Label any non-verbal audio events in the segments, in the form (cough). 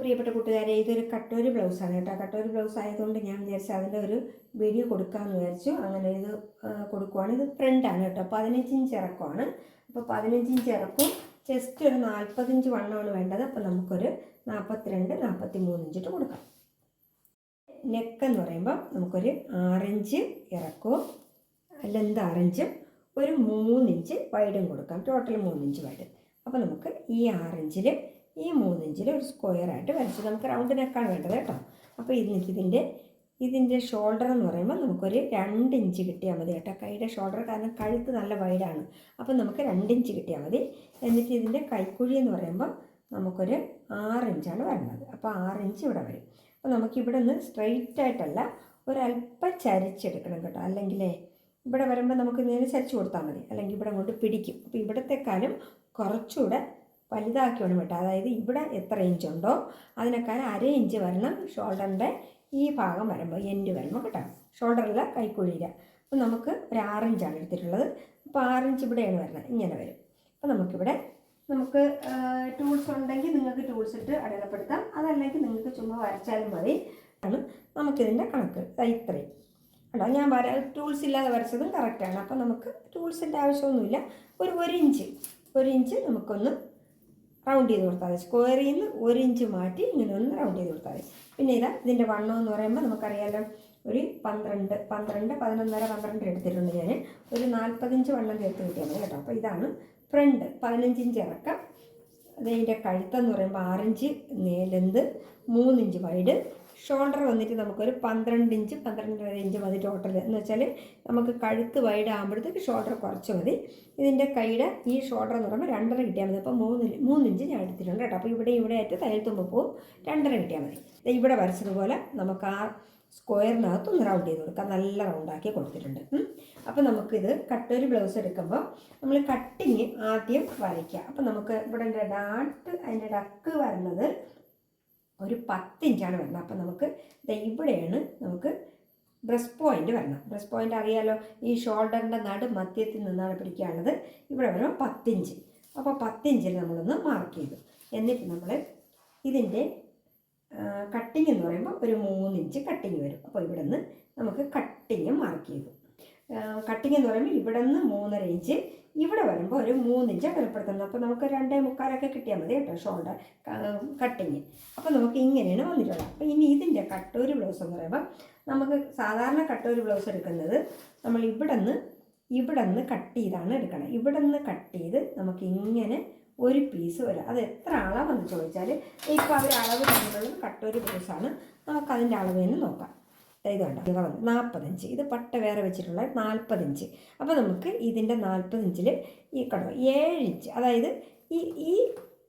പ്രിയപ്പെട്ട കൂട്ടുകാരെ ഇതൊരു കട്ടോരി ബ്ലൗസാണ് കേട്ടോ. കട്ടോരി ബ്ലൗസ് ആയതുകൊണ്ട് ഞാൻ വിചാരിച്ചു അതിന്റെ ഒരു വീഡിയോ കൊടുക്കാമെന്ന് വിചാരിച്ചു. അങ്ങനെ ഇത് കൊടുക്കുവാണ്. ഇത് ഫ്രണ്ടാണ് കേട്ടോ. പതിനഞ്ച് ഇഞ്ച് ഇറക്കമാണ്. അപ്പോൾ പതിനഞ്ച് ഇഞ്ച് ഇറക്കും. ജസ്റ്റ് ഒരു നാൽപ്പത്തഞ്ച് വണ്ണമാണ് വേണ്ടത്. അപ്പോൾ നമുക്കൊരു നാൽപ്പത്തിരണ്ട് നാൽപ്പത്തി മൂന്ന് ഇഞ്ചിട്ട് കൊടുക്കാം. നെക്ക് എന്ന് പറയുമ്പോൾ നമുക്കൊരു ആറിഞ്ച് ഇറക്കും. ലെന്ത് ആറിഞ്ചും ഒരു മൂന്നിഞ്ച് വൈഡും കൊടുക്കാം. ടോട്ടൽ മൂന്നിഞ്ച് വൈഡ് അപ്പോൾ നമുക്ക് ഈ ആറിഞ്ചിൽ ഈ മൂന്നിഞ്ചിൽ ഒരു സ്ക്വയർ ആയിട്ട് വരച്ച് നമുക്ക് റൗണ്ട് നെക്കാണ് വേണ്ടത് കേട്ടോ. അപ്പോൾ ഇതിന്റെ ഇതിന്റെ ഷോൾഡർ എന്ന് പറയുമ്പോൾ നമുക്കൊരു രണ്ട് ഇഞ്ച് കിട്ടിയാൽ മതി കേട്ടോ. കൈയുടെ ഷോൾഡർ കാരണം കഴുത്ത് നല്ല വൈഡാണ് അപ്പോൾ നമുക്ക് രണ്ട് ഇഞ്ച് കിട്ടിയാൽ മതി. എന്നിട്ട് ഇതിന്റെ കൈക്കുഴി എന്ന് പറയുമ്പോൾ നമുക്കൊരു ആറ് ഇഞ്ചാണ് വരുന്നത്. അപ്പോൾ ആറ് ഇഞ്ച് ഇവിടെ വരും. അപ്പോൾ നമുക്കിവിടെ നിന്ന് സ്ട്രെയിറ്റ് ആയിട്ടല്ല ഒരല്പം ചരിച്ചെടുക്കണം കേട്ടോ. അല്ലെങ്കിലേ ഇവിടെ വരുമ്പോൾ നമുക്ക് നേരെ ചരിച്ചു കൊടുത്താൽ മതി. അല്ലെങ്കിൽ ഇവിടെ അങ്ങോട്ട് പിടിക്കും. അപ്പോൾ ഇവിടത്തെക്കാളും കുറച്ചുകൂടെ വലുതാക്കി വേണം അതായത് ഇവിടെ എത്ര ഇഞ്ച് ഉണ്ടോ അതിനേക്കാൾ അര ഇഞ്ച് വരണം ഷോൾഡറിന്റെ ഈ ഭാഗം വരുമ്പോൾ എൻഡ് വരുമ്പോൾ കേട്ടോ. ഷോൾഡറില്ല കൈക്കുഴിയില്ല അപ്പോൾ നമുക്ക് ഒരു ആറിഞ്ചാണ് എടുത്തിട്ടുള്ളത്. അപ്പോൾ ആറിഞ്ച് ഇവിടെയാണ് വരുന്നത്. ഇങ്ങനെ വരും. അപ്പോൾ നമുക്കിവിടെ നമുക്ക് ടൂൾസ് ഉണ്ടെങ്കിൽ നിങ്ങൾക്ക് ടൂൾസ് ഇട്ട് അടയാളപ്പെടുത്താം. അതല്ലെങ്കിൽ നിങ്ങൾക്ക് ചുമ്മാ വരച്ചാലും മതി. ആണ് നമുക്കിതിന്റെ കണക്ക്. ഇത്രയും. കേട്ടോ ഞാൻ വര ടൂൾസ് ഇല്ലാതെ വരച്ചതും കറക്റ്റാണ് അപ്പോൾ നമുക്ക് ടൂൾസിന്റെ ആവശ്യമൊന്നുമില്ല. ഒരു ഒരു ഇഞ്ച് ഒരു ഇഞ്ച് നമുക്കൊന്ന് റൗണ്ട് ചെയ്ത് കൊടുത്താൽ മതി. സ്ക്വയറിൽ നിന്ന് ഒരു ഇഞ്ച് മാറ്റി ഇങ്ങനെ ഒന്ന് റൗണ്ട് ചെയ്ത് കൊടുത്താൽ മതി. പിന്നെ ഇതാ ഇതിന്റെ വണ്ണം എന്ന് പറയുമ്പോൾ നമുക്കറിയാലോ ഒരു പന്ത്രണ്ട് പന്ത്രണ്ട് പതിനൊന്നര പന്ത്രണ്ട് എടുത്തിട്ടുണ്ട് ഞാൻ. ഒരു നാൽപ്പതിഞ്ച് വണ്ണം ചേർത്ത് കിട്ടിയാൽ മതി കേട്ടോ. അപ്പോൾ ഇതാണ് ഫ്രണ്ട് പതിനഞ്ചിഞ്ച് ഇറക്കം. അതിന്റെ കഴുത്തെന്ന് പറയുമ്പോൾ ആറിഞ്ച് ലെന്ത് മൂന്നിഞ്ച് വൈഡ് ഷോൾഡർ വന്നിട്ട് നമുക്കൊരു പന്ത്രണ്ട് ഇഞ്ച് പന്ത്രണ്ടര ഇഞ്ച് മതി ടോട്ടൽ എന്ന് വെച്ചാൽ നമുക്ക് കഴുത്ത് വൈഡ് ആകുമ്പോഴത്തേക്ക് ഷോൾഡർ കുറച്ച് മതി. ഇതിന്റെ കൈയുടെ ഈ ഷോൾഡർ എന്ന് പറയുമ്പോൾ രണ്ടര കിട്ടിയാൽ മതി. അപ്പോൾ മൂന്ന് ഇഞ്ച് ഞാൻ എടുത്തിട്ടുണ്ട് കേട്ടോ. അപ്പോൾ ഇവിടെ ഇവിടെ ആയിട്ട് തയ്യൽ തുമ്പ് പോവും. രണ്ടര കിട്ടിയാൽ മതി. ഇവിടെ വരച്ചതുപോലെ നമുക്ക് ആ സ്ക്വയറിനകത്ത് ഒന്ന് റൗണ്ട് ചെയ്ത് കൊടുക്കാം. നല്ല റൗണ്ടാക്കി കൊടുത്തിട്ടുണ്ട്. അപ്പോൾ നമുക്കിത് കട്ടൊരു ബ്ലൗസ് എടുക്കുമ്പോൾ നമ്മൾ കട്ടിങ് ആദ്യം വരയ്ക്കുക അപ്പോൾ നമുക്ക് ഇവിടെ ഡാട്ട് അതിന്റെ ഡക്ക് വരുന്നത് ഒരു പത്ത് ഇഞ്ചാണ് വരുന്നത് അപ്പം നമുക്ക് ഇവിടെയാണ് നമുക്ക് ബ്രസ്റ്റ് പോയിന്റ് വരണം. ബ്രസ്റ്റ് പോയിന്റ് അറിയാലോ? ഈ ഷോൾഡറിന്റെ നടു മധ്യത്തിൽ നിന്നാണ് പിടിക്കാനുള്ളത്. ഇവിടെ വരുമ്പോൾ പത്തിഞ്ച്. അപ്പോൾ പത്തിഞ്ചിൽ നമ്മളൊന്ന് മാർക്ക് ചെയ്തു. എന്നിട്ട് നമ്മൾ ഇതിന്റെ കട്ടിങ് എന്ന് പറയുമ്പോൾ ഒരു മൂന്നിഞ്ച് കട്ടിങ് വരും. അപ്പോൾ ഇവിടെ നിന്ന് നമുക്ക് കട്ടിങ് മാർക്ക് ചെയ്തു. കട്ടിങ് എന്ന് പറയുമ്പോൾ ഇവിടെ നിന്ന് മൂന്നര ഇഞ്ച് ഇവിടെ വരുമ്പോൾ ഒരു മൂന്നിഞ്ച് അകലപ്പെടുത്തുന്നത് അപ്പോൾ നമുക്ക് രണ്ടേ മുക്കാലൊക്കെ കിട്ടിയാൽ മതി കേട്ടോ ഷോൾഡർ കട്ടിങ്. അപ്പോൾ നമുക്ക് ഇങ്ങനെയാണ് വന്നിട്ടുള്ളത്. അപ്പോൾ ഇനി ഇതിന്റെ കട്ടൂരി ബ്ലൗസ് എന്ന് പറയുമ്പോൾ നമുക്ക് സാധാരണ കട്ടൂരി ബ്ലൗസ് എടുക്കുന്നത് നമ്മൾ ഇവിടെ നിന്ന് ഇവിടെ നിന്ന് കട്ട് ചെയ്താണ് എടുക്കണം. ഇവിടെ നിന്ന് കട്ട് ചെയ്ത് നമുക്ക് ഇങ്ങനെ ഒരു പീസ് വരും. അത് എത്ര അളവെന്ന് ചോദിച്ചാൽ ഇപ്പോൾ അവർ അളവ് തന്നിട്ടുള്ളത് കട്ടൂരി ബ്ലൗസാണ്. നമുക്കതിന്റെ അളവ് തന്നെ നോക്കാം. ഇതുണ്ട് ഇത് വന്ന് നാൽപ്പത്തഞ്ച് ഇത് പട്ട വേറെ വെച്ചിട്ടുള്ള നാൽപ്പത്തഞ്ച് അപ്പോൾ നമുക്ക് ഇതിന്റെ നാൽപ്പത്തഞ്ചിൽ ഈ കടവ് ഏഴ് അതായത് ഈ ഈ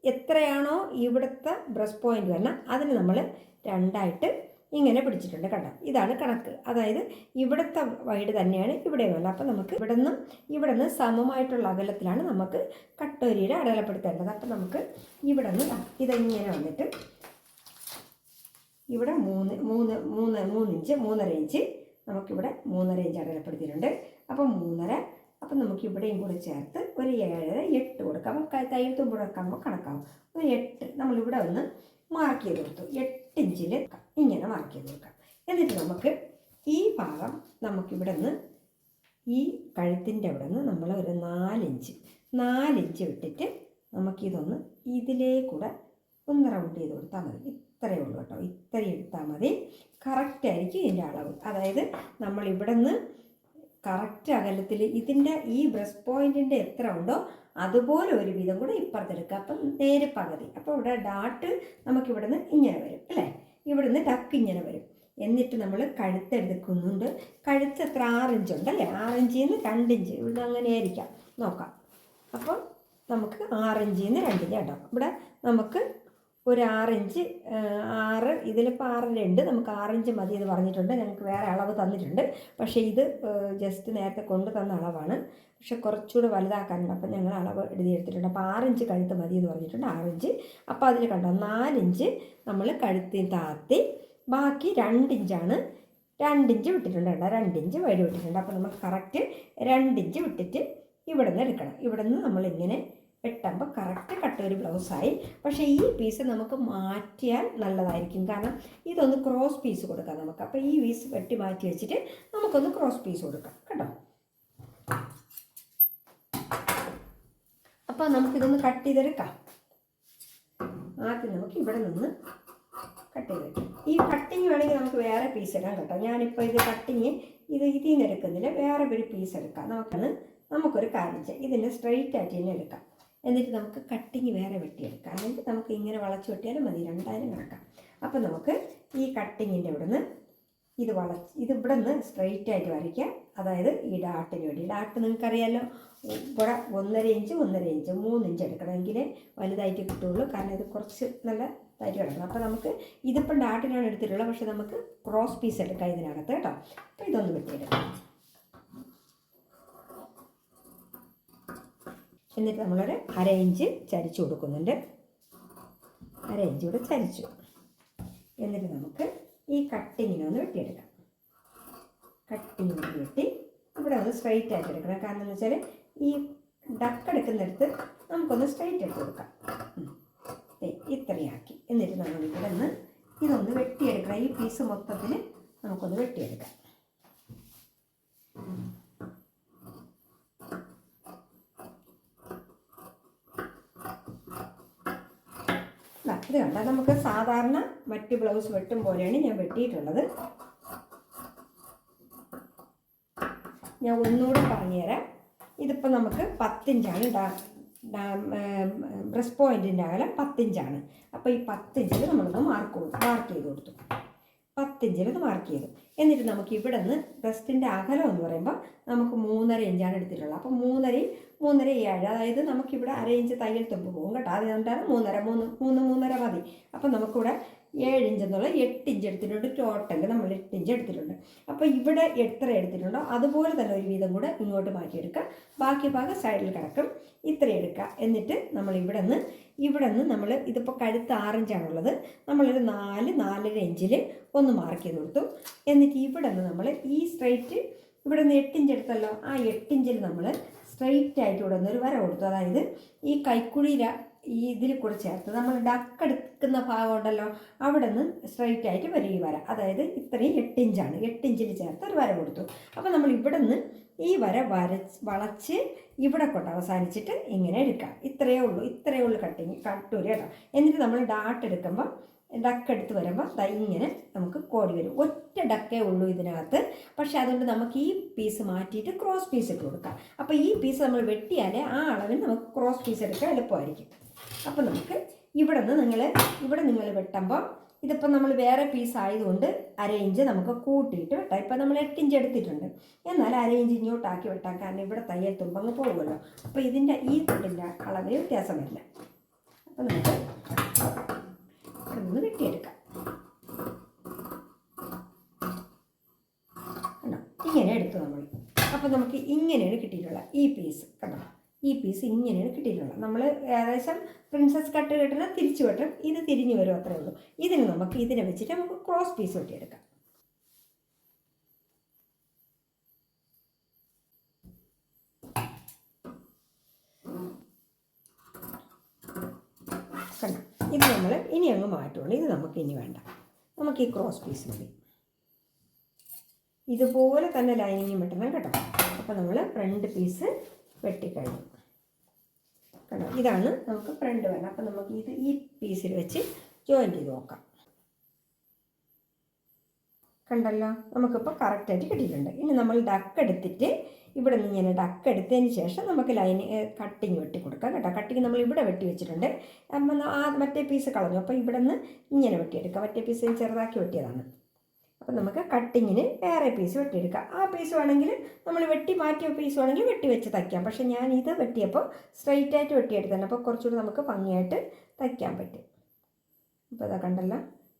എത്രയാണോ ഇവിടുത്തെ ബ്രസ്റ്റ് പോയിന്റ് വരണം അതിന് നമ്മൾ രണ്ടായിട്ട് ഇങ്ങനെ പിടിച്ചിട്ടുണ്ട് കണ്ടോ? ഇതാണ് കണക്ക്. അതായത് ഇവിടുത്തെ വൈഡ് തന്നെയാണ് ഇവിടെ വല്ല അപ്പോൾ നമുക്ക് ഇവിടെ നിന്നും ഇവിടെ നിന്ന് സമമായിട്ടുള്ള അകലത്തിലാണ് നമുക്ക് കട്ടോരിയുടെ അടയാളപ്പെടുത്തേണ്ടത്. അപ്പോൾ നമുക്ക് ഇവിടെ നിന്ന് ഇതെങ്ങനെ വന്നിട്ട് ഇവിടെ മൂന്ന് മൂന്ന് മൂന്ന് മൂന്നിഞ്ച് മൂന്നര ഇഞ്ച് നമുക്കിവിടെ മൂന്നര ഇഞ്ച് അടയാളപ്പെടുത്തിയിട്ടുണ്ട് അപ്പം മൂന്നര അപ്പം നമുക്ക് ഇവിടെയും കൂടി ചേർത്ത് ഒരു ഏഴര എട്ട് കൊടുക്കാം. അപ്പം തയ്യൽ തുമ്പ് വെക്കുമ്പോൾ കണക്കാവും. ഒരു എട്ട് നമ്മളിവിടെ ഒന്ന് മാർക്ക് ചെയ്ത് കൊടുത്തു. എട്ട് ഇഞ്ചിൽ ഇങ്ങനെ മാർക്ക് ചെയ്ത് കൊടുക്കാം. എന്നിട്ട് നമുക്ക് ഈ ഭാഗം നമുക്കിവിടെ നിന്ന് ഈ കഴുത്തിന്റെ അവിടെ നിന്ന് നമ്മൾ ഒരു നാലിഞ്ച് നാലിഞ്ച് വിട്ടിട്ട് നമുക്കിതൊന്ന് ഇതിലേക്കൂടെ ഒന്ന് റൗണ്ട് ചെയ്ത് കൊടുത്താൽ മതി. ഇത്രയേ ഉള്ളൂ കേട്ടോ. ഇത്രയും എടുത്താൽ മതി. കറക്റ്റ് ആയിരിക്കും ഇതിന്റെ അളവ്. അതായത് നമ്മൾ ഇവിടെ നിന്ന് കറക്റ്റ് അകലത്തിൽ ഇതിന്റെ ഈ ബ്രസ്റ്റ് പോയിന്റിന്റെ എത്ര ഉണ്ടോ അതുപോലെ ഒരു വിധം കൂടെ ഇപ്പുറത്തെടുക്കുക. അപ്പം നേരെ പകുതി. അപ്പോൾ ഇവിടെ ഡാട്ട് നമുക്കിവിടെ നിന്ന് ഇങ്ങനെ വരും അല്ലേ? ഇവിടുന്ന് ടക്ക് ഇങ്ങനെ വരും. എന്നിട്ട് നമ്മൾ കഴുത്തെടുക്കുന്നുണ്ട്. കഴുത്ത് എത്ര? ആറിഞ്ച് ഉണ്ട് അല്ലേ? ആറിഞ്ചിൽ നിന്ന് രണ്ടിഞ്ച് ഇവിടുന്ന് അങ്ങനെ ആയിരിക്കാം. നോക്കാം. അപ്പം നമുക്ക് ആറിഞ്ചിൽ നിന്ന് രണ്ടിഞ്ച് കേട്ടോ. ഇവിടെ നമുക്ക് ഒരു ആറിഞ്ച് ആറ് ഇതിലിപ്പോൾ ആറിന്റെ ഉണ്ട്. നമുക്ക് ആറിഞ്ച് മതി എന്ന് പറഞ്ഞിട്ടുണ്ട്. ഞങ്ങൾക്ക് വേറെ അളവ് തന്നിട്ടുണ്ട്. പക്ഷേ ഇത് ജസ്റ്റ് നേരത്തെ കൊണ്ടു തന്ന അളവാണ്. പക്ഷെ കുറച്ചുകൂടെ വലുതാക്കാനുണ്ട്. അപ്പം ഞങ്ങൾ അളവ് എഴുതിയെടുത്തിട്ടുണ്ട്. അപ്പോൾ ആറിഞ്ച് കഴുത്ത് മതി എന്ന് പറഞ്ഞിട്ടുണ്ട്. ആറിഞ്ച്. അപ്പോൾ അതിൽ കണ്ടോ നാലിഞ്ച് നമ്മൾ കഴുത്തിൽ താത്തി ബാക്കി രണ്ടിഞ്ചാണ്. രണ്ടിഞ്ച് വിട്ടിട്ടുണ്ട് കേട്ടോ. രണ്ടിഞ്ച് വഴി വിട്ടിട്ടുണ്ട്. അപ്പോൾ നമുക്ക് കറക്റ്റ് രണ്ടിഞ്ച് വിട്ടിട്ട് ഇവിടെ നിന്ന് എടുക്കണം. ഇവിടെ നിന്ന് നമ്മളിങ്ങനെ വെട്ടുമ്പോൾ കറക്റ്റ് കട്ടൊരു ബ്ലൗസായി പക്ഷേ ഈ പീസ് നമുക്ക് മാറ്റിയാൽ നല്ലതായിരിക്കും. കാരണം ഇതൊന്ന് ക്രോസ് പീസ് കൊടുക്കാം നമുക്ക്. അപ്പോൾ ഈ പീസ് വെട്ടി മാറ്റി വെച്ചിട്ട് നമുക്കൊന്ന് ക്രോസ് പീസ് കൊടുക്കാം. കേട്ടോ? അപ്പോൾ നമുക്കിതൊന്ന് കട്ട് ചെയ്തെടുക്കാം. ആദ്യം നമുക്ക് ഇവിടെ നിന്ന് കട്ട് ചെയ്ത് ഈ കട്ടിങ് വേണമെങ്കിൽ നമുക്ക് വേറെ പീസ് ഇടാം കേട്ടോ. ഞാനിപ്പോൾ ഇത് കട്ടിങ് ഇത് ഇതിൽ നിന്ന് എടുക്കുന്നില്ല. വേറെ ഒരു പീസ് എടുക്കാം. നമുക്കൊന്ന് നമുക്കൊരു കാര്യം ചെയ്യാം. ഇതിനെ സ്ട്രെയിറ്റ് ആയിട്ട് തന്നെ എടുക്കാം. എന്നിട്ട് നമുക്ക് കട്ടിങ് വേറെ വെട്ടിയെടുക്കാം. അല്ലെങ്കിൽ നമുക്ക് ഇങ്ങനെ വളച്ച് വെട്ടിയാലും മതി. രണ്ടായിരം കണക്കാം. അപ്പോൾ നമുക്ക് ഈ കട്ടിങ്ങിന്റെ ഇവിടുന്ന് ഇത് വളച്ച് ഇത് ഇവിടെ നിന്ന് സ്ട്രെയിറ്റ് ആയിട്ട് വരയ്ക്കാം അതായത് ഈ ഡാട്ടിന് വേണ്ടി. ഡാട്ട് നിങ്ങൾക്കറിയാലോ ഇവിടെ ഒന്നര ഇഞ്ച് ഒന്നര ഇഞ്ച് മൂന്ന് ഇഞ്ച് എടുക്കണമെങ്കിൽ വലുതായിട്ട് കിട്ടുള്ളൂ കാരണം ഇത് കുറച്ച് നല്ല തരി കിടക്കണം അപ്പോൾ നമുക്ക് ഇതിപ്പം ഡാട്ടിനാണ് എടുത്തിട്ടുള്ളത്. പക്ഷേ നമുക്ക് ക്രോസ് പീസ് എടുക്കാം ഇതിനകത്ത് കേട്ടോ. അപ്പോൾ ഇതൊന്ന് വെട്ടിയെടുക്കാം. എന്നിട്ട് നമ്മളൊരു അര ഇഞ്ച് ചരിച്ചു കൊടുക്കുന്നുണ്ട്. അര ഇഞ്ച് കൂടെ ചരിച്ചു. എന്നിട്ട് നമുക്ക് ഈ കട്ടിങ്ങിനെ ഒന്ന് വെട്ടിയെടുക്കാം. കട്ടിങ് വെട്ടി ഇവിടെ ഒന്ന് സ്ട്രൈറ്റ് ആയിട്ട് എടുക്കണം. കാരണം എന്ന് വെച്ചാൽ ഈ ഡക്ക് എടുക്കുന്നിടത്ത് നമുക്കൊന്ന് സ്ട്രൈറ്റ് എടുത്ത് കൊടുക്കാം. ഇത്രയാക്കി. എന്നിട്ട് നമ്മൾ ഇവിടെ നിന്ന് ഇതൊന്ന് വെട്ടിയെടുക്കണം. ഈ പീസ് മൊത്തത്തിൽ നമുക്കൊന്ന് വെട്ടിയെടുക്കാം. ദാ, നമുക്ക് സാധാരണ മറ്റ് ബ്ലൗസ് വെട്ടും പോലെയാണ് ഞാൻ വെട്ടിയിട്ടുള്ളത്. ഞാൻ ഒന്നുകൂടെ പറഞ്ഞുതരാം. ഇതിപ്പോൾ നമുക്ക് പത്തിഞ്ചാണ് ഡാ ബ്രസ്റ്റ് പോയിന്റിന്റെ അകലം പത്തിഞ്ചാണ്. അപ്പോൾ ഈ പത്തിഞ്ചിൽ നമ്മളൊന്ന് മാർക്ക് മാർക്ക് ചെയ്ത് കൊടുത്തു. പത്തിഞ്ചിൽ ഇത് മാർക്ക് ചെയ്തു എന്നിട്ട് നമുക്ക് ഇവിടെ നിന്ന് ബ്രസ്റ്റിന്റെ അകലം എന്ന് പറയുമ്പോൾ നമുക്ക് മൂന്നര ഇഞ്ചാണ് എടുത്തിട്ടുള്ളത്. അപ്പോൾ മൂന്നരയും മൂന്നര ഏഴ് അതായത് നമുക്കിവിടെ അര ഇഞ്ച് തയ്യൽ തുമ്പ് പോകും കേട്ടോ. അതുകൊണ്ടാണ് മൂന്നര മൂന്ന് മൂന്ന് മൂന്നര മതി. അപ്പോൾ നമുക്കിവിടെ ഏഴ് ഇഞ്ച് എന്നുള്ള എട്ട് ഇഞ്ച് എടുത്തിട്ടുണ്ട്. ടോട്ടൽ നമ്മൾ എട്ട് ഇഞ്ച് എടുത്തിട്ടുണ്ട്. അപ്പോൾ ഇവിടെ എത്ര എടുത്തിട്ടുണ്ടോ അതുപോലെ തന്നെ ഒരു വീതം കൂടെ ഇങ്ങോട്ട് മാറ്റിയെടുക്കുക ബാക്കി ഭാഗം സൈഡിൽ കിടക്കും. ഇത്ര എടുക്കുക. എന്നിട്ട് നമ്മൾ ഇവിടെ നിന്ന് ഇവിടെ നിന്ന് നമ്മൾ ഇതിപ്പോൾ കഴുത്ത് ആറിഞ്ചാണുള്ളത് നമ്മളൊരു നാല് നാലര ഇഞ്ചിൽ ഒന്ന് മാർക്ക് ചെയ്ത് കൊടുത്തു. എന്നിട്ട് ഇവിടെ നിന്ന് നമ്മൾ ഈ സ്ട്രൈറ്റ് ഇവിടെ നിന്ന് എട്ടിഞ്ച് എടുത്തല്ലോ. ആ എട്ടിഞ്ചിൽ നമ്മൾ സ്ട്രൈറ്റ് ആയിട്ട് ഇവിടെ നിന്ന് ഒരു വര കൊടുത്തു. അതായത് ഈ കൈക്കുഴിയില ഈ ഇതിൽ കൂടെ ചേർത്ത് നമ്മൾ ഡക്ക് എടുക്കുന്ന ഭാഗം ഉണ്ടല്ലോ അവിടെ നിന്ന് സ്ട്രൈറ്റ് ആയിട്ട് വരും ഈ വര. അതായത് ഇത്രയും എട്ടിഞ്ചാണ് എട്ടിഞ്ചിൽ ചേർത്ത് ഒരു വര കൊടുത്തു. അപ്പോൾ നമ്മൾ ഇവിടെ നിന്ന് ഈ വര വരച്ച് വളച്ച് ഇവിടെ കൊണ്ട് അവസാനിച്ചിട്ട് ഇങ്ങനെ എടുക്കാം. ഇത്രയേ ഉള്ളൂ. ഇത്രയേ ഉള്ളൂ കട്ടിങ് കട്ടൂര് കേട്ടോ. എന്നിട്ട് നമ്മൾ ഡാട്ട് എടുക്കുമ്പോൾ ഡക്ക് എടുത്ത് വരുമ്പോൾ ദാ ഇങ്ങനെ നമുക്ക് കോടി വരും. ഒറ്റ ഡക്കേ ഉള്ളൂ ഇതിനകത്ത്. പക്ഷേ അതുകൊണ്ട് നമുക്ക് ഈ പീസ് മാറ്റിയിട്ട് ക്രോസ് പീസ് ഇട്ട് കൊടുക്കാം. അപ്പോൾ ഈ പീസ് നമ്മൾ വെട്ടിയാലേ ആ അളവിൽ നമുക്ക് ക്രോസ് പീസ് എടുക്കാൻ എളുപ്പമായിരിക്കും. അപ്പോൾ നമുക്ക് ഇവിടെ നിന്ന് നിങ്ങൾ ഇവിടെ നിങ്ങൾ വെട്ടുമ്പോൾ ഇതിപ്പോൾ നമ്മൾ വേറെ പീസ് ആയതുകൊണ്ട് അര ഇഞ്ച് നമുക്ക് കൂട്ടിയിട്ട് വെട്ടാം. ഇപ്പം നമ്മൾ എട്ട് ഇഞ്ച് എടുത്തിട്ടുണ്ട്. എന്നാൽ അര ഇഞ്ച് ഇങ്ങോട്ടാക്കി വെട്ടാം. കാരണം ഇവിടെ തയ്യൽ തുമ്പങ്ങ് പോകുമല്ലോ. അപ്പോൾ ഇതിന്റെ ഈ തുണ്ടിന്റെ അളവിൽ വ്യത്യാസം വരില്ല അപ്പോൾ നമുക്ക് നിന്ന് വെട്ടിയെടുക്കാം. കണ്ടോ? ഇങ്ങനെ എടുത്തു നമ്മൾ. അപ്പോൾ നമുക്ക് ഇങ്ങനെയാണ് കിട്ടിയിട്ടുള്ളത് ഈ പീസ് കണ്ടോ? ഈ പീസ് ഇങ്ങനെയാണ് കിട്ടിയിട്ടുള്ളത്. നമ്മൾ ഏകദേശം പ്രിൻസസ് കട്ട് കിട്ടുന്ന തിരിച്ചു വെട്ടും ഇത് തിരിഞ്ഞു വരും അത്രേ ഉള്ളൂ. ഇതിന് നമുക്ക് ഇതിനെ വെച്ചിട്ട് നമുക്ക് ക്രോസ് പീസ് വെട്ടിയെടുക്കാം. കണ്ടോ? ഇത് നമ്മൾ ഇനി അങ്ങ് മാറ്റുള്ളൂ ഇത് നമുക്ക് ഇനി വേണ്ട. നമുക്ക് ഈ ക്രോസ് പീസ് മതി. ഇതുപോലെ തന്നെ ലൈനിങ് വെട്ടണം കേട്ടോ. അപ്പോൾ നമ്മൾ ഫ്രണ്ട് പീസ് വെട്ടിക്കഴിഞ്ഞു. കണ്ടോ? ഇതാണ് നമുക്ക് ഫ്രണ്ട് വേണം. അപ്പോൾ നമുക്ക് ഇത് ഈ പീസിൽ വെച്ച് ജോയിൻ ചെയ്ത് നോക്കാം. കണ്ടല്ലോ? നമുക്കിപ്പോൾ കറക്റ്റായിട്ട് കിട്ടിയിട്ടുണ്ട്. ഇനി നമ്മൾ ഡക്ക് എടുത്തിട്ട് ഇവിടെ നിന്ന് ഇങ്ങനെ ഡക്ക് എടുത്തതിന് ശേഷം നമുക്ക് ലൈൻ കട്ടിങ് വെട്ടി കൊടുക്കാം കേട്ടോ. കട്ടിങ് നമ്മൾ ഇവിടെ വെട്ടി വെച്ചിട്ടുണ്ട്. ആ മറ്റേ പീസ് കളഞ്ഞു. അപ്പോൾ ഇവിടെ നിന്ന് ഇങ്ങനെ വെട്ടിയെടുക്കാം. മറ്റേ പീസ് ചെറുതാക്കി വെട്ടിയതാണ്. അപ്പം നമുക്ക് കട്ടിങ്ങിന് വേറെ പീസ് വെട്ടിയെടുക്കാം. ആ പീസ് വേണമെങ്കിൽ നമ്മൾ വെട്ടി മാറ്റിയ പീസ് വേണമെങ്കിൽ വെട്ടി വെച്ച് തയ്ക്കാം. പക്ഷേ ഞാൻ ഇത് വെട്ടിയപ്പോൾ സ്ട്രൈറ്റ് ആയിട്ട് വെട്ടിയെടുത്താണ് അപ്പോൾ കുറച്ചുകൂടി നമുക്ക് ഭംഗിയായിട്ട് തയ്ക്കാൻ പറ്റും. അപ്പോൾ ഇതാ കണ്ടല്ലോ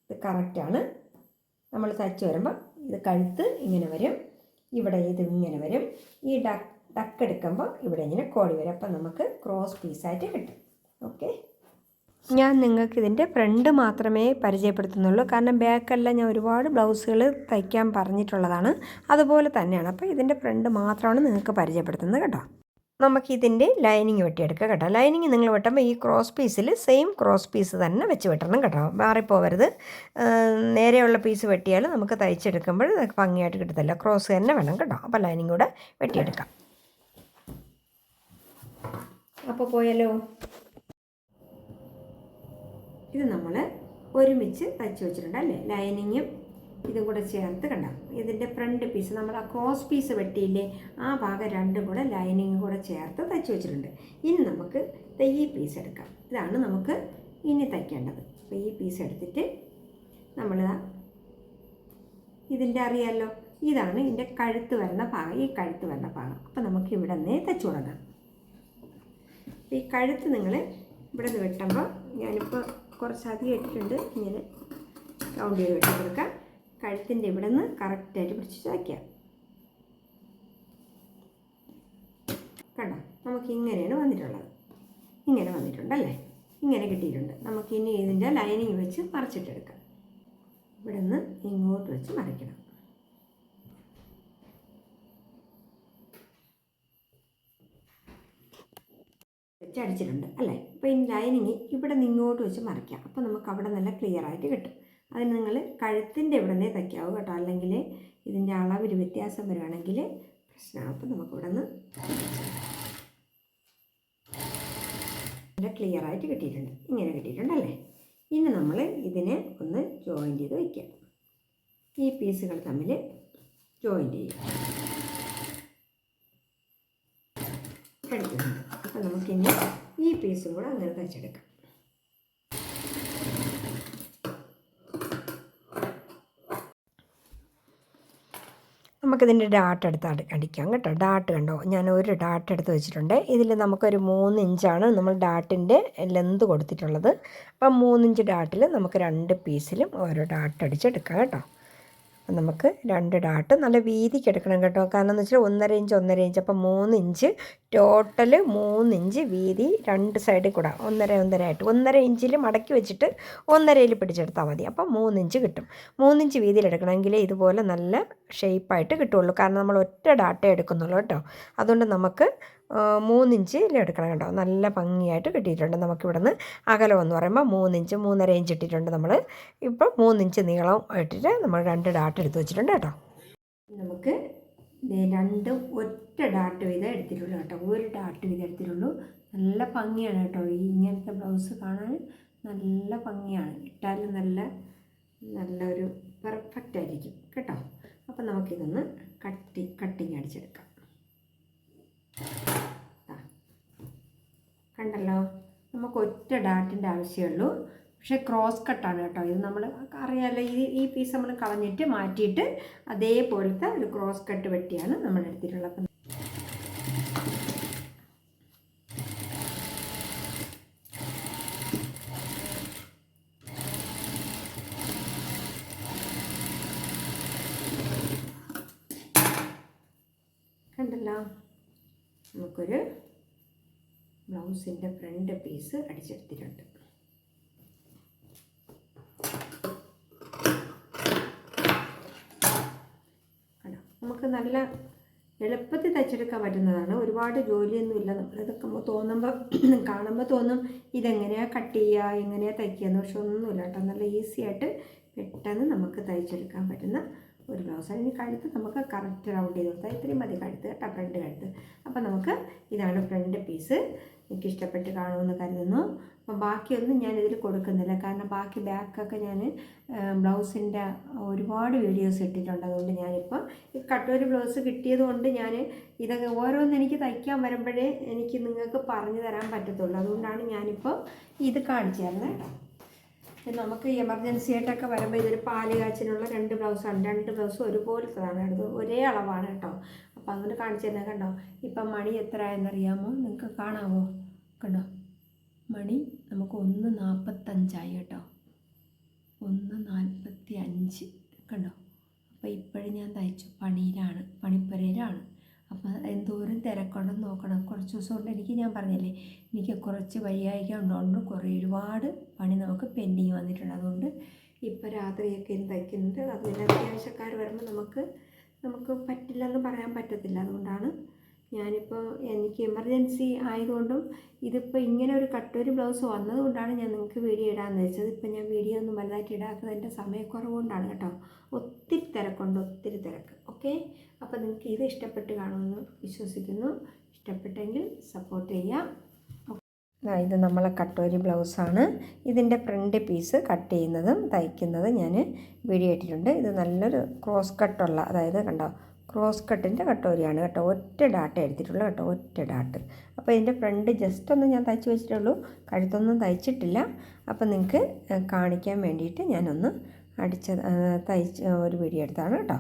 ഇത് കറക്റ്റാണ് നമ്മൾ തയ്ച്ച് വരുമ്പോൾ ഇത് കഴുത്ത് ഇങ്ങനെ വരും. ഇവിടെ ഇത് ഇങ്ങനെ വരും. ഈ ഡക്ക് ഡക്ക് എടുക്കുമ്പോൾ ഇവിടെ ഇങ്ങനെ കോടി വരും. അപ്പം നമുക്ക് ക്രോസ് പീസായിട്ട് കിട്ടും. ഓക്കെ ഞാൻ നിങ്ങൾക്ക് ഇതിന്റെ ഫ്രണ്ട് മാത്രമേ പരിചയപ്പെടുത്തുന്നുള്ളൂ. കാരണം ബാക്കെല്ലാം ഞാൻ ഒരുപാട് ബ്ലൗസുകൾ തയ്ക്കാൻ പറഞ്ഞിട്ടുള്ളതാണ്. അതുപോലെ തന്നെയാണ്. അപ്പോൾ ഇതിന്റെ ഫ്രണ്ട് മാത്രമാണ് നിങ്ങൾക്ക് പരിചയപ്പെടുത്തുന്നത് കേട്ടോ. നമുക്ക് നമുക്കിതിന്റെ ലൈനിങ് വെട്ടിയെടുക്കാം കേട്ടോ. ലൈനിങ് നിങ്ങൾ വെട്ടുമ്പോൾ ഈ ക്രോസ് പീസിൽ സെയിം ക്രോസ് പീസ് തന്നെ വെച്ച് വെട്ടണം കേട്ടോ. മാറിപ്പോവരുത്. നേരെയുള്ള പീസ് വെട്ടിയാൽ നമുക്ക് തയ്ച്ചെടുക്കുമ്പോൾ ഭംഗിയായിട്ട് കിട്ടത്തില്ല. ക്രോസ് തന്നെ വേണം കേട്ടോ. അപ്പോൾ ലൈനിങ് കൂടെ വെട്ടിയെടുക്കാം. അപ്പോൾ പോയാലോ? ഇത് നമ്മൾ ഒരുമിച്ച് തയ്ച്ച് വെച്ചിട്ടുണ്ട് അല്ലേ? ലൈനിങ്ങും ഇതും കൂടെ ചേർത്ത് കണ്ട? ഇതിന്റെ ഫ്രണ്ട് പീസ് നമ്മൾ ആ ക്രോസ് പീസ് വെട്ടിയില്ലേ ആ ഭാഗം രണ്ടും കൂടെ ലൈനിങ് കൂടെ ചേർത്ത് തയ്ച്ച് വെച്ചിട്ടുണ്ട്. ഇനി നമുക്ക് ഈ പീസ് എടുക്കാം. ഇതാണ് നമുക്ക് ഇനി തയ്ക്കേണ്ടത്. അപ്പോൾ ഈ പീസ് എടുത്തിട്ട് നമ്മൾ ഇതിന്റെ അറിയാമല്ലോ ഇതാണ് ഇതിന്റെ കഴുത്ത് വരുന്ന ഭാഗം. ഈ കഴുത്ത് വരുന്ന ഭാഗം. അപ്പോൾ നമുക്ക് ഇവിടെ നിന്നേ തയ്ച്ചു തുടങ്ങാം. ഈ കഴുത്ത് നിങ്ങൾ ഇവിടെ നിന്ന് വെട്ടുമ്പോൾ ഞാനിപ്പോൾ കുറച്ചധികം ഇട്ടിട്ടുണ്ട്. ഇങ്ങനെ റൗണ്ട് ചെയ്ത് വെട്ടി കൊടുക്കാം. കഴുത്തിന്റെ ഇവിടെ നിന്ന് കറക്റ്റായിട്ട് പിടിച്ച് വയ്ക്കാം കണ്ടോ? നമുക്ക് ഇങ്ങനെയാണ് വന്നിട്ടുള്ളത്. ഇങ്ങനെ വന്നിട്ടുണ്ടല്ലേ? ഇങ്ങനെ കിട്ടിയിട്ടുണ്ട്. നമുക്ക് ഇനി ഇതിന്റെ ലൈനിങ് വെച്ച് മറിച്ചിട്ടെടുക്കാം ഇവിടെ നിന്ന് ഇങ്ങോട്ട് വെച്ച് മറിക്കണം. വെച്ച് അടിച്ചിട്ടുണ്ട് അല്ലേ? അപ്പോൾ ഈ ലൈനിങ് ഇവിടെ നിന്ന് ഇങ്ങോട്ട് വെച്ച് മറിക്കാം. അപ്പോൾ നമുക്ക് അവിടെ നല്ല ക്ലിയർ ആയിട്ട് കിട്ടും. അതിന് നിങ്ങൾ കഴുത്തിന്റെ ഇവിടെ നിന്നേ തയ്ക്കാവൂ കേട്ടോ. അല്ലെങ്കിൽ ഇതിന്റെ അളവിൽ വ്യത്യാസം വരുവാണെങ്കിൽ പ്രശ്നമാണ് അപ്പോൾ നമുക്കിവിടെ നിന്ന് നല്ല ക്ലിയർ ആയിട്ട് കിട്ടിയിട്ടുണ്ട്. ഇങ്ങനെ കിട്ടിയിട്ടുണ്ടല്ലേ ഇനി നമ്മൾ ഇതിനെ ഒന്ന് ജോയിൻ ചെയ്ത് വയ്ക്കാം ഈ പീസുകൾ തമ്മിൽ ജോയിൻ ചെയ്യുക അപ്പോൾ നമുക്കിനി ഈ പീസും കൂടെ അങ്ങനെ തയ്ച്ചെടുക്കാം. നമുക്കിതിന്റെ ഡാട്ട് എടുത്ത് അടി അടിക്കാം കേട്ടോ. ഡാട്ട് കണ്ടോ? ഞാൻ ഒരു ഡാട്ട് എടുത്ത് വെച്ചിട്ടുണ്ട്. ഇതിൽ നമുക്കൊരു മൂന്ന് ഇഞ്ചാണ് നമ്മൾ ഡാട്ടിന്റെ ലെന്ത് കൊടുത്തിട്ടുള്ളത്. അപ്പം മൂന്നിഞ്ച് ഡാട്ടിൽ നമുക്ക് രണ്ട് പീസിലും ഓരോ ഡാട്ട് അടിച്ചെടുക്കാം കേട്ടോ. നമുക്ക് രണ്ട് ഡാട്ട് നല്ല വീതിക്ക് എടുക്കണം കേട്ടോ. കാരണം എന്ന് വെച്ചാൽ ഒന്നര ഇഞ്ച് ഒന്നര ഇഞ്ച്. അപ്പം മൂന്ന് ഇഞ്ച്. ടോട്ടൽ മൂന്ന് ഇഞ്ച് വീതി രണ്ട് സൈഡിൽ കൂടെ. ഒന്നര ഒന്നര ആയിട്ട്. ഒന്നര ഇഞ്ചിൽ മടക്കി വെച്ചിട്ട് ഒന്നരയിൽ പിടിച്ചെടുത്താൽ മതി. അപ്പം മൂന്ന് ഇഞ്ച് കിട്ടും. മൂന്ന് ഇഞ്ച് വീതിയിൽ എടുക്കണമെങ്കിൽ ഇതുപോലെ നല്ല ഷേപ്പായിട്ട് കിട്ടുള്ളൂ കാരണം നമ്മൾ ഒറ്റ ഡാട്ട എടുക്കുന്നുള്ളൂ കേട്ടോ. അതുകൊണ്ട് നമുക്ക് മൂന്നിഞ്ചിൽ എടുക്കണം കേട്ടോ നല്ല ഭംഗിയായിട്ട് കിട്ടിയിട്ടുണ്ട്. നമുക്കിവിടുന്ന് അകലം എന്ന് പറയുമ്പോൾ മൂന്നിഞ്ച് മൂന്നര ഇഞ്ച് ഇട്ടിട്ടുണ്ട് നമ്മൾ ഇപ്പോൾ മൂന്നിഞ്ച് നീളം ഇട്ടിട്ട് നമ്മൾ രണ്ട് ഡാട്ട് എടുത്ത് വെച്ചിട്ടുണ്ട് കേട്ടോ. നമുക്ക് രണ്ട് ഒറ്റ ഡാട്ട് വീതം എടുത്തിട്ടുള്ളൂ കേട്ടോ. ഒരു ഡാട്ട് വീതം എടുത്തിട്ടുള്ളൂ. നല്ല ഭംഗിയാണ് കേട്ടോ. ഈ ഇങ്ങനത്തെ ബ്ലൗസ് കാണാൻ നല്ല ഭംഗിയാണ്. ഇട്ടാലും നല്ല നല്ലൊരു പെർഫെക്റ്റ് ആയിരിക്കും കേട്ടോ. അപ്പോൾ നമുക്കിതൊന്ന് കട്ടി കട്ടിങ് അടിച്ചെടുക്കാം. കണ്ടല്ലോ? നമുക്ക് ഒറ്റ ഡാറ്റിന്റെ ആവശ്യമുള്ളൂ. പക്ഷേ ക്രോസ് കട്ടാണ് കേട്ടോ. ഇത് നമ്മൾ അറിയാമല്ലോ ഈ ഈ പീസ് നമ്മൾ കളഞ്ഞിട്ട് മാറ്റിയിട്ട് അതേപോലത്തെ ഒരു ക്രോസ് കട്ട് വെട്ടിയാണ് നമ്മൾ എടുത്തിട്ടുള്ളത്. അപ്പം കണ്ടല്ലോ? നമുക്കൊരു ബ്ലൗസിന്റെ ഫ്രണ്ട് പീസ് അടിച്ചെടുത്തിട്ടുണ്ട്. നമുക്ക് നല്ല എളുപ്പത്തിൽ തയ്ച്ചെടുക്കാൻ പറ്റുന്നതാണ്. ഒരുപാട് ജോലിയൊന്നുമില്ല നമ്മളിതൊക്കെ തോന്നുമ്പോൾ (clears throat) കാണുമ്പോൾ തോന്നും ഇതെങ്ങനെയാണ് കട്ട് ചെയ്യുക എങ്ങനെയാണ് തയ്ക്കുക എന്ന് പക്ഷെ ഒന്നുമില്ല കേട്ടോ. നല്ല ഈസി ആയിട്ട് പെട്ടെന്ന് നമുക്ക് തയ്ച്ചെടുക്കാൻ പറ്റുന്ന ഒരു ബ്ലൗസ് അതിന് കഴുത്ത് നമുക്ക് കറക്റ്റ് റൗണ്ട് ചെയ്ത് കൊടുത്താൽ ഇത്രയും മതി കഴുത്ത് കേട്ടോ ഫ്രണ്ട് കഴുത്ത്. അപ്പോൾ നമുക്ക് ഇതാണ് ഫ്രണ്ട് പീസ് എനിക്ക് ഇഷ്ടപ്പെട്ട് കാണുമെന്ന് കരുതുന്നു. അപ്പം ബാക്കിയൊന്നും ഞാൻ ഇതിൽ കൊടുക്കുന്നില്ല. കാരണം ബാക്കി ബാക്കൊക്കെ ഞാൻ ബ്ലൗസിന്റെ ഒരുപാട് വീഡിയോസ് ഇട്ടിട്ടുണ്ട്. അതുകൊണ്ട് ഞാനിപ്പോൾ കട്ടൊരു ബ്ലൗസ് കിട്ടിയത് കൊണ്ട് ഞാൻ ഇതൊക്കെ ഓരോന്ന് എനിക്ക് തയ്ക്കാൻ വരുമ്പോഴേ എനിക്ക് നിങ്ങൾക്ക് പറഞ്ഞു തരാൻ പറ്റത്തുള്ളൂ. അതുകൊണ്ടാണ് ഞാനിപ്പോൾ ഇത് കാണിച്ചു തരുന്നത് കേട്ടോ നമുക്ക് എമർജൻസി ആയിട്ടൊക്കെ വരുമ്പോൾ ഇതൊരു പാൽ കാച്ചിനുള്ള രണ്ട് ബ്ലൗസാണ്. രണ്ട് ബ്ലൗസ് ഒരുപോലത്തതാണ്. എടുത്ത് ഒരേ അളവാണ് കേട്ടോ. അപ്പോൾ അതുകൊണ്ട് കാണിച്ചു തന്നെ കണ്ടോ? ഇപ്പം മണി എത്ര എന്നറിയാമോ നിങ്ങൾക്ക് കാണാമോ കണ്ടോ? മണി നമുക്ക് ഒന്ന് നാൽപ്പത്തഞ്ചായി കേട്ടോ. ഒന്ന് നാൽപ്പത്തി അഞ്ച് കണ്ടോ? അപ്പോൾ ഇപ്പോഴും ഞാൻ തയ്ച്ചു. പണിയിലാണ്. അപ്പോൾ എന്തോരം തിരക്കുണ്ടെന്ന് നോക്കണം. കുറച്ച് ദിവസം കൊണ്ട് എനിക്ക് ഞാൻ പറഞ്ഞല്ലേ എനിക്ക് കുറച്ച് വയ്യായിക ഉണ്ടോണ്ട് കുറേ ഒരുപാട് പണി നമുക്ക് പെൻഡിങ് വന്നിട്ടുണ്ട്. അതുകൊണ്ട് ഇപ്പോൾ രാത്രിയൊക്കെ ഇരുന്ന് തയ്ക്കുന്നുണ്ട് അതുപോലെ അത്യാവശ്യക്കാർ വരുമ്പോൾ നമുക്ക് നമുക്ക് പറ്റില്ലെന്ന് പറയാൻ പറ്റത്തില്ല. അതുകൊണ്ടാണ് ഞാനിപ്പോൾ എനിക്ക് എമർജൻസി ആയതുകൊണ്ടും ഇതിപ്പോൾ ഇങ്ങനെ ഒരു കട്ടൊരു ബ്ലൗസ് വന്നതുകൊണ്ടാണ് ഞാൻ നിങ്ങൾക്ക് വീഡിയോ ഇടാമെന്ന് വെച്ചത്. ഇപ്പം ഞാൻ വീഡിയോ ഒന്നും വലുതായിട്ട് ഇടാത്തത് എന്റെ സമയക്കുറവ് കൊണ്ടാണ് കേട്ടോ. ഒത്തിരി തിരക്കുണ്ട് ഒത്തിരി തിരക്ക്. ഓക്കെ? അപ്പോൾ നിങ്ങൾക്ക് ഇത് ഇഷ്ടപ്പെട്ട് കാണുമെന്ന് വിശ്വസിക്കുന്നു. ഇഷ്ടപ്പെട്ടെങ്കിൽ സപ്പോർട്ട് ചെയ്യാം. ഇത് നമ്മളെ കട്ടോരി ബ്ലൗസാണ്. ഇതിന്റെ ഫ്രണ്ട് പീസ് കട്ട് ചെയ്യുന്നതും തയ്ക്കുന്നതും ഞാൻ വീഡിയോ ഇട്ടിട്ടുണ്ട്. ഇത് നല്ലൊരു ക്രോസ് കട്ടുള്ള അതായത് കണ്ടോ ക്രോസ് കട്ടിന്റെ കട്ടോരിയാണ് കേട്ടോ. ഒറ്റ ഡാട്ട എടുത്തിട്ടുള്ളൂ കേട്ടോ ഒറ്റ ഡാട്ട് അപ്പോൾ ഇതിന്റെ ഫ്രണ്ട് ജസ്റ്റ് ഒന്ന് ഞാൻ തയ്ച്ച് വെച്ചിട്ടുള്ളൂ. കഴുത്തൊന്നും തയ്ച്ചിട്ടില്ല. അപ്പോൾ നിങ്ങൾക്ക് കാണിക്കാൻ വേണ്ടിയിട്ട് ഞാനൊന്ന് അടിച്ച തയ്ച്ച് ഒരു വീഡിയോ എടുത്താണ് കേട്ടോ.